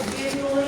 Thank you.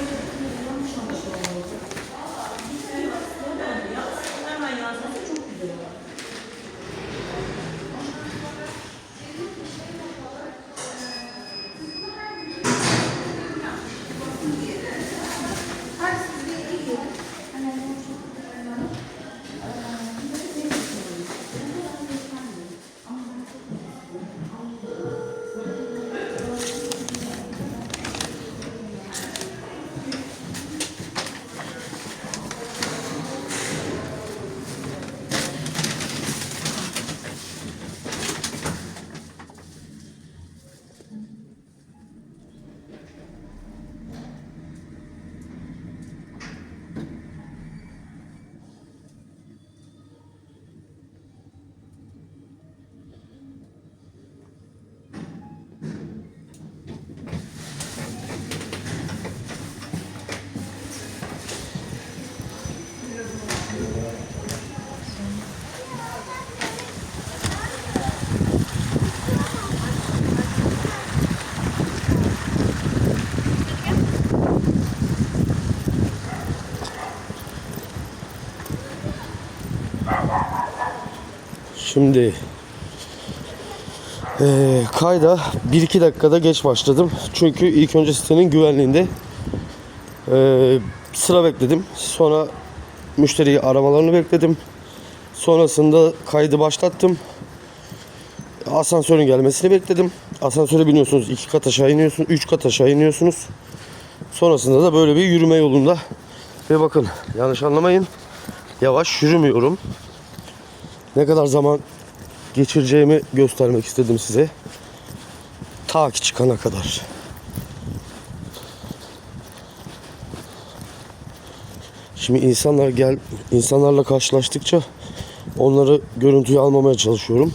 Şimdi eee, kayda 1-2 dakikada geç başladım. Çünkü ilk önce sitenin güvenliğinde eee, sıra bekledim. Sonra müşteriyi aramalarını bekledim. Sonrasında kaydı başlattım. Asansörün gelmesini bekledim. Asansöre biniyorsunuz. iki kat aşağı iniyorsunuz. Üç kat aşağı iniyorsunuz. Sonrasında da böyle bir yürüme yolunda. Ve bakın yanlış anlamayın. Yavaş yürümüyorum. Ne kadar zaman geçireceğimi göstermek istedim size. Ta ki çıkana kadar. Şimdi insanlar gel insanlarla karşılaştıkça onları görüntüye almamaya çalışıyorum.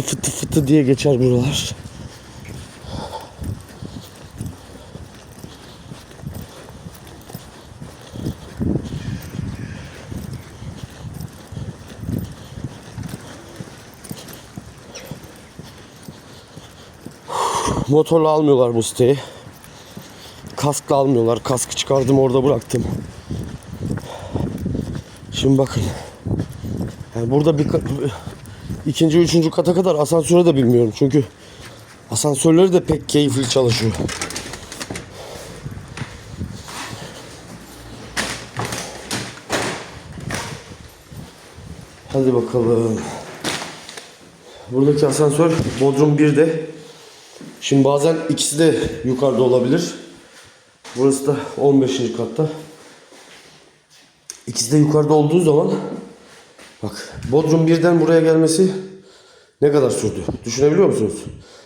Fıtı fıtı fıtı diye geçer buralar. Motorla almıyorlar bu siteyi. Kaskla almıyorlar. Kaskı çıkardım orada bıraktım. Şimdi bakın. Yani burada bir ikinci, üçüncü kata kadar asansöre de bilmiyorum. Çünkü asansörleri de pek keyifli çalışıyor. Hadi bakalım. Buradaki asansör Bodrum 1'de. Şimdi bazen ikisi de yukarıda olabilir. Burası da 15. katta. İkisi de yukarıda olduğu zaman bak Bodrum 1'den buraya gelmesi ne kadar sürdü? Düşünebiliyor musunuz?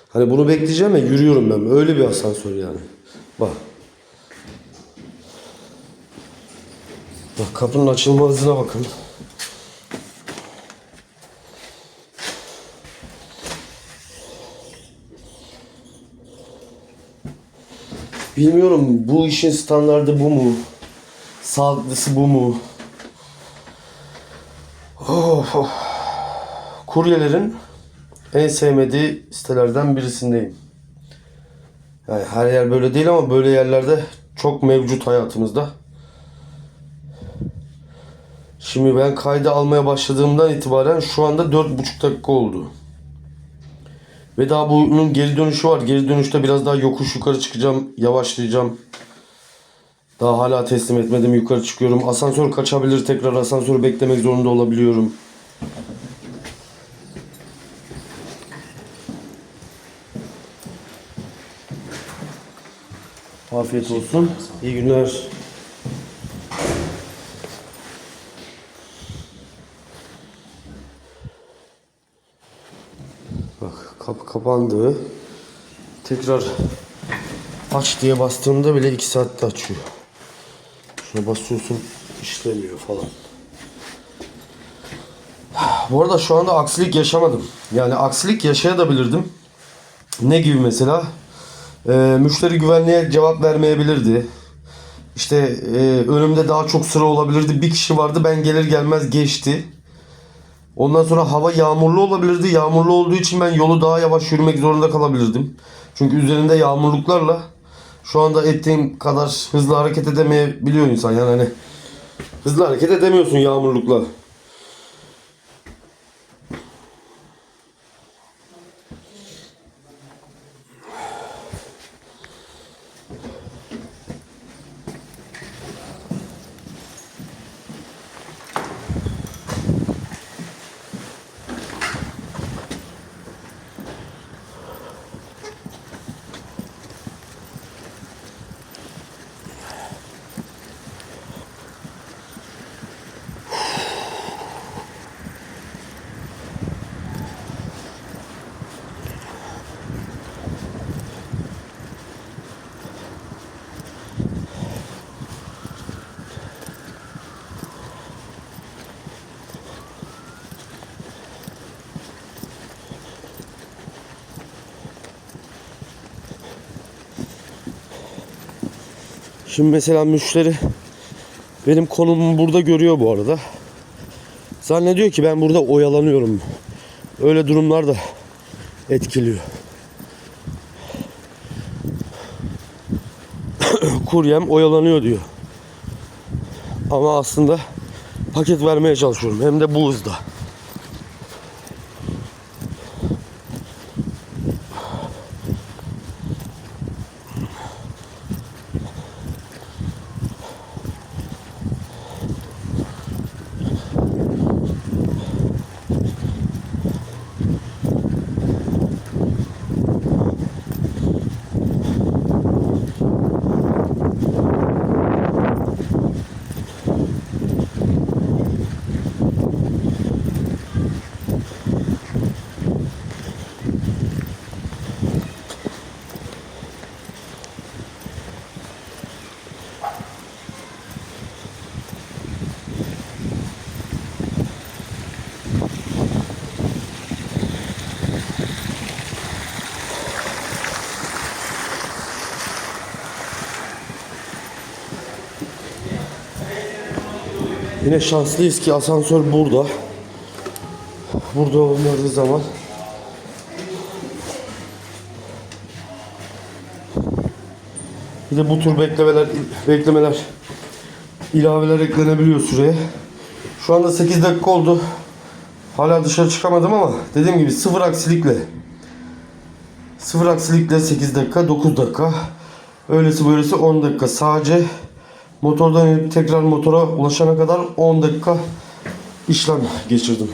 Hani bunu bekleyeceğim ve yürüyorum ben. Öyle bir asansör yani. Bak. Bak kapının açılma hızına bakın. Bilmiyorum bu işin standardı bu mu? Sağlıklısı bu mu? Of, of. Kuryelerin en sevmediği sitelerden birisindeyim. Yani her yer böyle değil ama böyle yerlerde çok mevcut hayatımızda. Şimdi ben kaydı almaya başladığımdan itibaren şu anda 4,5 dakika oldu. Ve daha bunun geri dönüşü var. Geri dönüşte biraz daha yokuş yukarı çıkacağım. Yavaşlayacağım. Daha hala teslim etmedim. Yukarı çıkıyorum. Asansör kaçabilir. Tekrar asansörü beklemek zorunda olabiliyorum. Afiyet olsun. İyi günler. Bak kapı kapandı. Tekrar aç diye bastığımda bile 2 saatte açıyor. Şuna basıyorsun işlemiyor falan. Bu arada şu anda aksilik yaşamadım. Yani aksilik yaşayabilirdim. Ne gibi mesela? Ee, müşteri güvenliğe cevap vermeyebilirdi. İşte e, önümde daha çok sıra olabilirdi. Bir kişi vardı ben gelir gelmez geçti. Ondan sonra hava yağmurlu olabilirdi. Yağmurlu olduğu için ben yolu daha yavaş yürümek zorunda kalabilirdim. Çünkü üzerinde yağmurluklarla şu anda ettiğim kadar hızlı hareket edemeyebiliyor insan. Yani hani hızlı hareket edemiyorsun yağmurlukla. Şimdi mesela müşteri benim konumumu burada görüyor bu arada. Zannediyor ki ben burada oyalanıyorum. Öyle durumlar da etkiliyor. Kuryem oyalanıyor diyor. Ama aslında paket vermeye çalışıyorum. Hem de bu hızda. Yine şanslıyız ki asansör burada. Burada olmadığı zaman Bir de bu tür beklemeler beklemeler ilaveler eklenebiliyor süreye. Şu anda 8 dakika oldu. Hala dışarı çıkamadım ama dediğim gibi sıfır aksilikle sıfır aksilikle 8 dakika 9 dakika öylesi böylesi 10 dakika sadece motordan tekrar motora ulaşana kadar 10 dakika işlem geçirdim.